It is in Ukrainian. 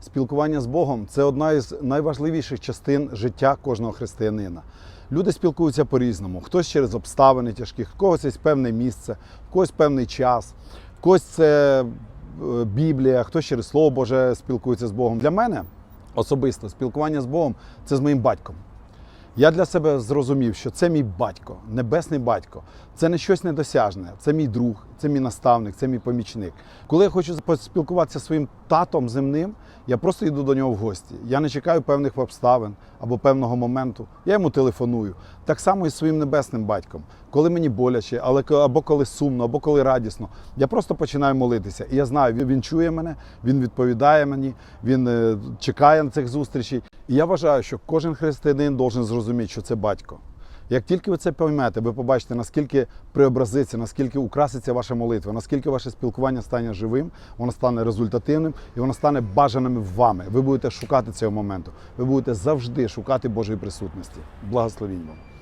Спілкування з Богом це одна із найважливіших частин життя кожного християнина. Люди спілкуються по-різному. Хтось через обставини тяжкі, в когось є певне місце, в когось певний час, в когось це е, Біблія, хтось через Слово Боже спілкується з Богом. Для мене особисто спілкування з Богом це з моїм батьком. Я для себе зрозумів, що це мій батько, небесний батько. Це не щось недосяжне, це мій друг, це мій наставник, це мій помічник. Коли я хочу поспілкуватися зі своїм татом земним, я просто йду до нього в гості. Я не чекаю певних обставин або певного моменту. Я йому телефоную. Так само і своїм небесним батьком. Коли мені боляче, але або коли сумно, або коли радісно, я просто починаю молитися. І я знаю, він, чує мене, він відповідає мені, він е, чекає на цих зустрічей. І я вважаю, що кожен християнин должен зрозуміти, що це батько. Як тільки ви це поймете, ви побачите, наскільки преобразиться, наскільки украситься ваша молитва, наскільки ваше спілкування стане живим, воно стане результативним і воно стане бажаним вами. Ви будете шукати цього моменту. Ви будете завжди шукати Божої присутності. Благословінь вам.